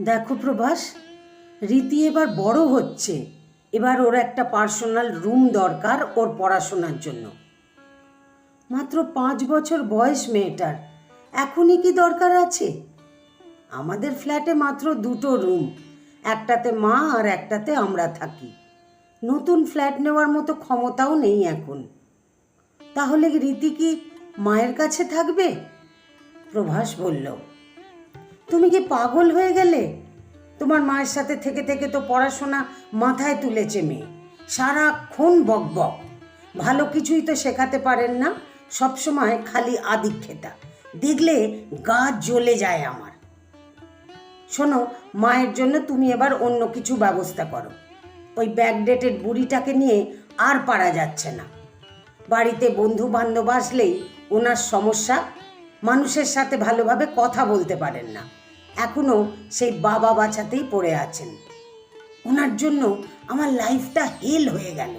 দেখো প্রভাস, রীতি এবার বড় হচ্ছে। এবার ওর একটা পার্সোনাল রুম দরকার ওর পড়াশোনার জন্য। মাত্র পাঁচ বছর বয়স মেয়েটার, এখনই কি দরকার আছে? আমাদের ফ্ল্যাটে মাত্র দুটো রুম, একটাতে মা আর একটাতে আমরা থাকি। নতুন ফ্ল্যাট নেওয়ার মতো ক্ষমতাও নেই এখন। তাহলে রীতি কি মায়ের কাছে থাকবে? প্রভাস বলল তুমি কি পাগল হয়ে গেলে? তোমার মায়ের সাথে থেকে থেকে তো পড়াশোনা মাথায় তুলেছে মেয়ে। সারাক্ষণ বক বক। ভালো কিছুই তো শেখাতে পারেন না। সবসময় খালি আদিক্ষেতা। দেখলে গা জ্বলে যায় আমার। শোনো, মায়ের জন্য তুমি এবার অন্য কিছু ব্যবস্থা করো। ওই ব্যাকডেটেড বুড়িটাকে নিয়ে আর পারা যাচ্ছে না। বাড়িতে বন্ধু বান্ধব আসলেই ওনার সমস্যা। মানুষের সাথে ভালোভাবে কথা বলতে পারেন না। এখনও সেই বাবা বাঁচাতেই পড়ে আছেন। ওনার জন্য আমার লাইফটা হেল হয়ে গেল।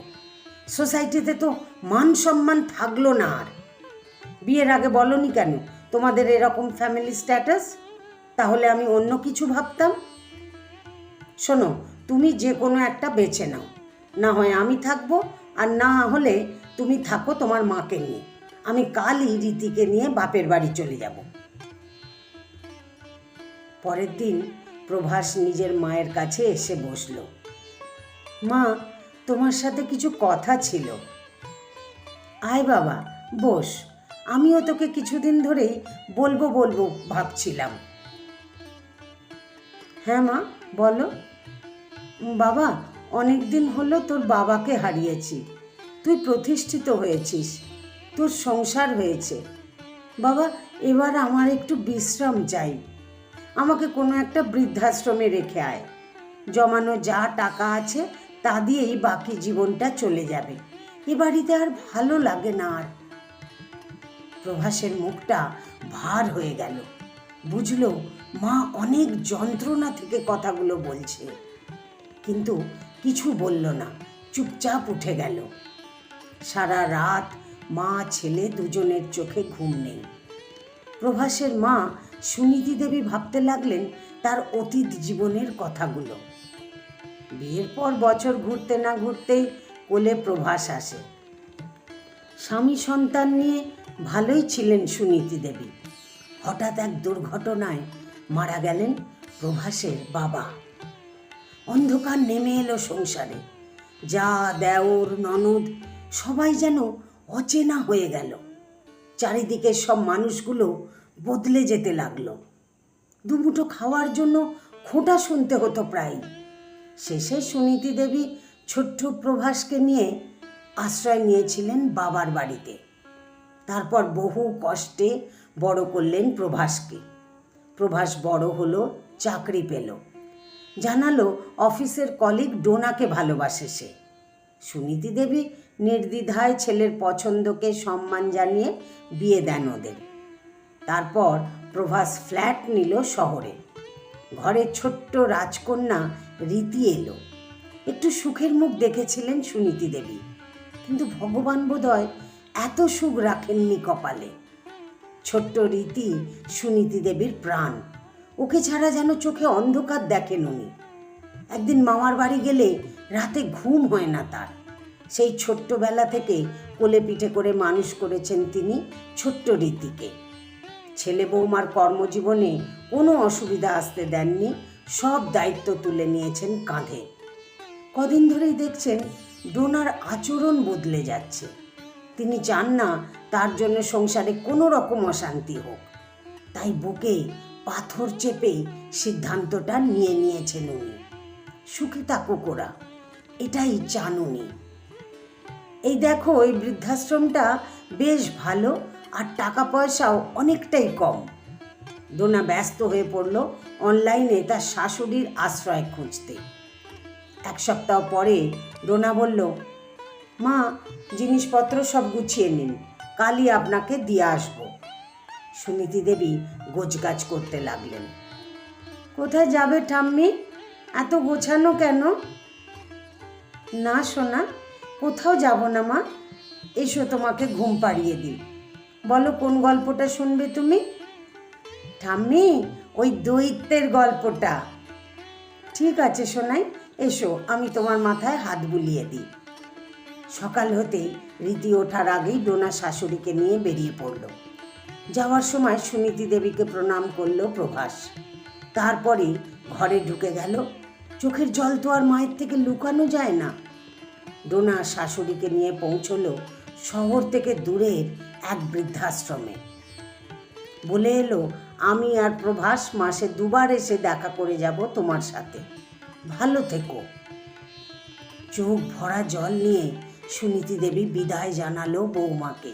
সোসাইটিতে তো মান সম্মান থাকল না আর। বিয়ের আগে বলনি কেন? তোমাদের এরকম ফ্যামিলি স্ট্যাটাস? তাহলে আমি অন্য কিছু ভাবতাম? শোনো, তুমি যে কোনো একটা বেছে নাও। না হয় আমি থাকব আর না হলে তুমি থাকো তোমার মাকে নিয়ে। আমি কালই রীতিকে নিয়ে বাপের বাড়ি চলে যাব। পরের দিন প্রভাস নিজের মায়ের কাছে এসে বসল। মা, তোমার সাথে কিছু কথা ছিল। আয় বাবা, বস, আমিও তোকে কিছুদিন ধরেই বলব বলব ভাবছিলাম। হ্যাঁ মা, বলো। বাবা, অনেক দিন হলো তোর বাবাকে হারিয়েছি। তুই প্রতিষ্ঠিত হয়েছিস, তোর সংসার হয়েছে। বাবা, এবার আমার একটু বিশ্রাম চাই। আমাকে কোনো একটা বৃদ্ধাশ্রমে রেখে আয়। জমানো যা টাকা আছে, তা দিয়েই বাকি জীবনটা চলে যাবে। এ বাড়িতে আর ভালো লাগে না আর। প্রভাসের মুখটা ভার হয়ে গেল। বুঝলো, মা অনেক যন্ত্রণা থেকে কথাগুলো বলছে। কিন্তু কিছু বলল না, চুপচাপ উঠে গেল। সারা রাত মা, ছেলে দুজনের চোখে ঘুম নেই। প্রভাসের মা সুনীতি দেবী ভাবতে লাগলেন তার অতীত জীবনের কথাগুলো। বিয়ের পর বছর ঘুরতে না ঘুরতেই কোলে প্রভাস আসে। স্বামী সন্তান নিয়ে ভালোই ছিলেন সুনীতি দেবী। হঠাৎ এক দুর্ঘটনায় মারা গেলেন প্রভাসের বাবা। অন্ধকার নেমে এলো সংসারে। যা, দেওর, ননদ সবাই যেন অচেনা হয়ে গেল। চারিদিকে সব মানুষগুলো বদলে যেতে লাগল। দুমুঠো খাওয়ার জন্য খোঁটা শুনতে হতো প্রায়। শেষে সুনীতি দেবী ছোট্ট প্রভাসকে নিয়ে আশ্রয় নিয়েছিলেন বাবার বাড়িতে। তারপর বহু কষ্টে বড় করলেন প্রভাসকে। প্রভাস বড় হলো, চাকরি পেল। জানালো অফিসের কলিগ ডোনাকে ভালোবাসে সে। সুনীতি দেবী নির্দ্বিধায় ছেলের পছন্দকে সম্মান জানিয়ে বিয়ে দেন ওদের। তারপর প্রভাস ফ্ল্যাট নিল শহরে। ঘরে ছোট্ট রাজকন্যা রীতি এলো। একটু সুখের মুখ দেখেছিলেন সুনীতি দেবী। কিন্তু ভগবান বোধহয় এত সুখ রাখেননি কপালে। ছোট্ট রীতি সুনীতি দেবীর প্রাণ। ওকে ছাড়া যেন চোখে অন্ধকার দেখেন উনি। একদিন মামার বাড়ি গেলে রাতে ঘুম হয় না তার। সেই ছোট্টবেলা থেকে কোলে পিঠে করে মানুষ করেছেন তিনি ছোট্ট রীতিকে। ছেলে বৌমার কর্মজীবনে কোনো অসুবিধা আসতে দেননি, সব দায়িত্ব তুলে নিয়েছেন কাঁধে। কদিন ধরেই দেখছেন ডোনার আচরণ বদলে যাচ্ছে। তিনি চান না তার জন্য সংসারে কোনো রকম অশান্তি হোক। তাই বুকে পাথর চেপে সিদ্ধান্তটা নিয়ে নিয়েছেন উনি। সুখে থাকুক এটাই চান উনি। এই দেখো, এই বৃদ্ধাশ্রমটা বেশ ভালো আর টাকা পয়সাও অনেকটাই কম। ডোনা ব্যস্ত হয়ে পড়ল অনলাইনে তার শাশুড়ির আশ্রয় খুঁজতে। এক সপ্তাহ পরে ডোনা বলল, মা, জিনিসপত্র সব গুছিয়ে নিন, কালই আপনাকে দিয়ে আসব। সুনীতি দেবী গোছগাছ করতে লাগলেন। কোথায় যাবে ঠাম্মি? এত গোছানো কেন? না সোনা, কোথাও যাব না মা, এসো তোমাকে ঘুম পাড়িয়ে দিই। বলো কোন গল্পটা শুনবে তুমি? ঠাম্মি, ওই দৈত্যের গল্পটা। ঠিক আছে সোনাই, এসো, আমি তোমার মাথায় হাত বুলিয়ে দিই। সকাল হতেই রীতি ওঠার আগেই ডোনা শাশুড়িকে নিয়ে বেরিয়ে পড়ল। যাওয়ার সময় সুনীতি দেবীকে প্রণাম করল প্রভাস। তারপরে ঘরে ঢুকে গেল। চোখের জল তো আর মায়ের থেকে লুকানো যায় না। ডোনা শাশুড়িকে নিয়ে পৌঁছলো শহর থেকে দূরের এক বৃদ্ধাশ্রমে। বলে এলো, আমি আর প্রভাস মাসে দুবার এসে দেখা করে যাব তোমার সাথে। ভালো থেকো। চোখ ভরা জল নিয়ে সুনীতি দেবী বিদায় জানালো বৌমাকে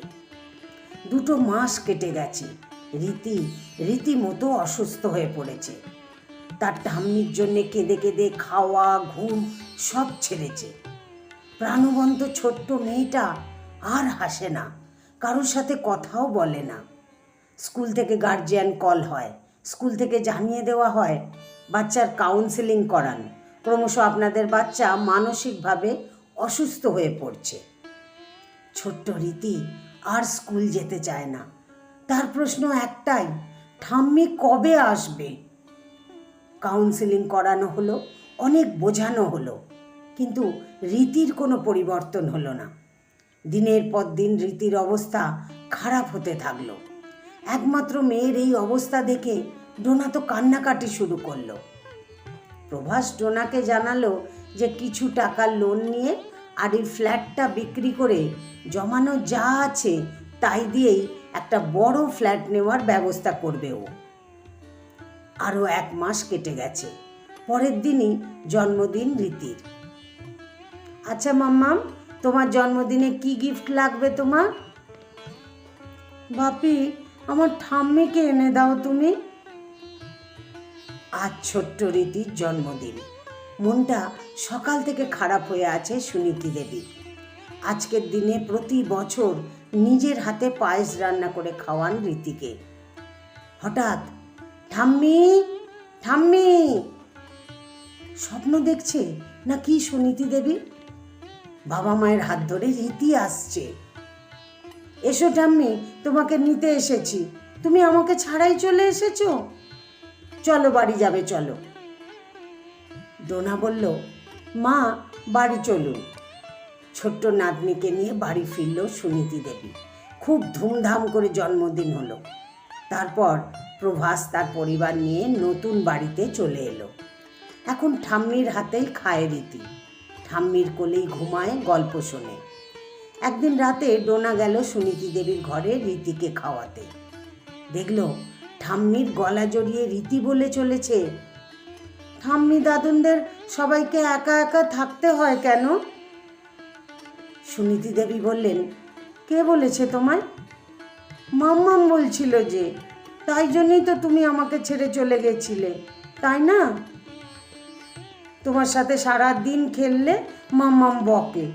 দুটো মাস কেটে গেছে। রীতি, রীতিমতো অসুস্থ হয়ে পড়েছে। তার ঠাম্মির জন্যে কেঁদে কেঁদে খাওয়া, ঘুম সব ছেড়েছে। প্রাণবন্ত ছোট্ট মেয়েটা আর হাসে না। কারোর সাথে কথাও বলে না। স্কুল থেকে গার্জিয়ান কল হয়। স্কুল থেকে জানিয়ে দেওয়া হয়, বাচ্চার কাউন্সেলিং করান। ক্রমশ আপনাদের বাচ্চা মানসিকভাবে অসুস্থ হয়ে পড়ছে। ছোট্ট রীতি, আর স্কুল যেতে চায় না। তার প্রশ্ন একটাই, ঠাম্মি কবে আসবে? কাউন্সেলিং করানো হলো, অনেক বোঝানো হলো, কিন্তু রীতির কোনো পরিবর্তন হলো না। দিনের পর দিন রীতির অবস্থা খারাপ হতে থাকল। একমাত্র মেয়ের এই অবস্থা দেখে ডোনা তো কান্নাকাটি শুরু করল। প্রভাস ডোনাকে জানালো যে কিছু টাকা লোন নিয়ে আর এই ফ্ল্যাটটা বিক্রি করে জমানো যা আছে তাই দিয়েই একটা বড় ফ্ল্যাট নেওয়ার ব্যবস্থা করবে ও। আরও এক মাস কেটে গেছে। পরের দিনই জন্মদিন রীতির। আচ্ছা মাম্মাম তোমার জন্মদিনে কি গিফট লাগবে তোমার? বাপি, আমার ঠাম্মিকে এনে দাও তুমি। আজ ছোট্ট রীতির জন্মদিন। মনটা সকাল থেকে খারাপ হয়ে আছে সুনীতি দেবী। আজকের দিনে প্রতি বছর নিজের হাতে পায়েস রান্না করে খাওয়ান রীতিকে। হঠাৎ, ঠাম্মি ঠাম্মি! স্বপ্ন দেখছে না কি সুনীতি দেবী? বাবা মায়ের হাত ধরে রীতি আসছে। এসো ঠাম্মি, তোমাকে নিতে এসেছি। তুমি আমাকে ছাড়াই চলে এসেছ? চলো, বাড়ি যাবে, চলো। ডোনা বলল, মা, বাড়ি চলুন। ছোট্ট নাতনিকে নিয়ে বাড়ি ফিরল সুনীতি দেবী। খুব ধুমধাম করে জন্মদিন হলো। তারপর প্রভাস তার পরিবার নিয়ে নতুন বাড়িতে চলে এলো। এখন ঠাম্মির হাতেই খায় রীতি। ঠাম্মির কোলেই ঘুমায়, গল্প শোনে। একদিন রাতে ডোনা গেল সুনীতি দেবীর ঘরে রীতিকে খাওয়াতে। দেখল, ঠাম্মির গলা জড়িয়ে রীতি বলে চলেছে। ঠাম্মি দাদুনদের সবাইকে একা একা থাকতে হয় কেন? সুনীতি দেবী বললেন, কে বলেছে তোমায়? মাম্মাম বলছিল যে, তাই জন্যই তো তুমি আমাকে ছেড়ে চলে গেছিলে, তাই না? তোমার সাথে সারা দিন খেললে মাম্মাম বকে।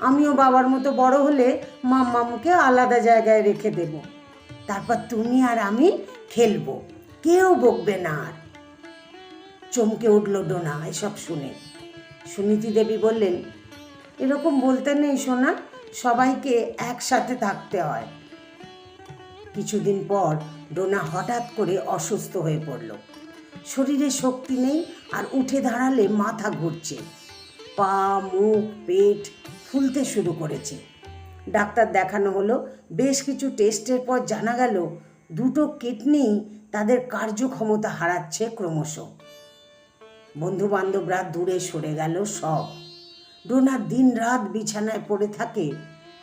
আমিও বাবার মতো বড় হলে মাম্মামকে আলাদা জায়গায় রেখে দেব। তারপর তুমি আর আমি খেলব। কেউ বকবে না আর। চমকে উঠল ডোনা, এসব শুনে। সুনীতি দেবী বললেন, এরকম বলতে নেই সোনা, সবাইকে একসাথে থাকতে হয়। কিছুদিন পর ডোনা হঠাৎ করে অসুস্থ হয়ে পড়ল। শরীরে শক্তি নেই আর উঠে দাঁড়ালে মাথা ঘুরছে। পা, মুখ, পেট ফুলতে শুরু করেছে। ডাক্তার দেখানো হলো, বেশ কিছু টেস্টের পর জানা গেল, দুটো কিডনি তাদের কার্যক্ষমতা হারাচ্ছে ক্রমশ। বন্ধু বান্ধবরা দূরে সরে গেল সব। ডোনা দিন রাত বিছানায় পড়ে থাকে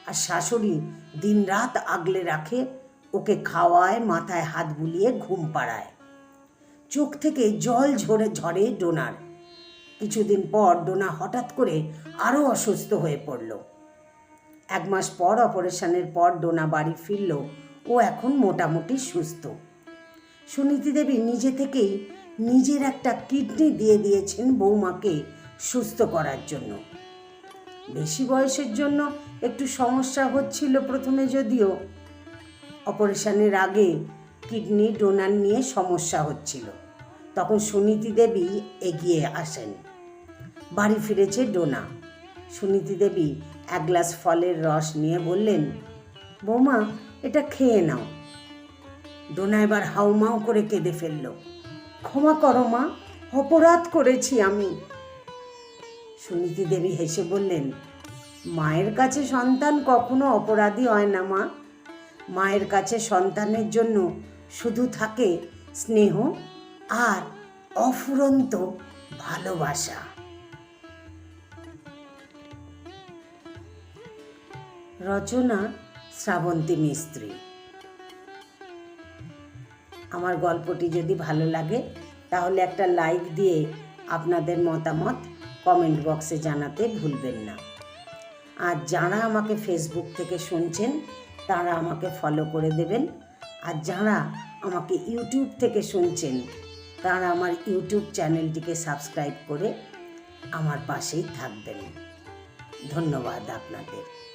আর শাশুড়ি দিন রাত আগলে রাখে, ওকে খাওয়ায়, মাথায় হাত বুলিয়ে ঘুম পাড়ায়। চোখ থেকে জল ঝরে ঝরে ডোনার। কিছুদিন পর ডোনা হঠাৎ করে আরও অসুস্থ হয়ে পড়ল। এক মাস পর অপারেশনের পর ডোনা বাড়ি ফিরল ও এখন মোটামুটি সুস্থ। সুনীতি দেবী নিজে থেকেই নিজের একটা কিডনি দিয়ে দিয়েছেন বৌমাকে সুস্থ করার জন্য। বেশি বয়সের জন্য একটু সমস্যা হচ্ছিল প্রথমে যদিও। অপারেশনের আগে কিডনি ডোনার নিয়ে সমস্যা হচ্ছিল। তখন সুনীতি দেবী এগিয়ে আসেন। বাড়ি ফিরেছে ডোনা। সুনীতি দেবী এক গ্লাস ফলের রস নিয়ে বললেন, বৌমা, এটা খেয়ে নাও। ডোনা এবার হাউমাউ করে কেঁদে ফেলল, ক্ষমা করো মা, অপরাধ করেছি আমি। সুনীতি দেবী হেসে বললেন, মায়ের কাছে সন্তান কখনো অপরাধী হয় না মা। মায়ের কাছে সন্তানের জন্য শুধু থাকে স্নেহ আর অফুরন্ত ভালোবাসা। রচনা শ্রাবন্তী মিস্ত্রি। আমার গল্পটি যদি ভালো লাগে, তাহলে একটা লাইক দিয়ে আপনাদের মতামত কমেন্ট বক্সে জানাতে ভুলবেন না। আর যারা আমাকে ফেসবুক থেকে শুনছেন, তারা আমাকে ফলো করে দেবেন। আর যারা আমাকে ইউটিউব থেকে শুনছেন, তারা আমার ইউটিউব চ্যানেলটিকে সাবস্ক্রাইব করে আমার পাশেই থাকবেন। ধন্যবাদ আপনাদের।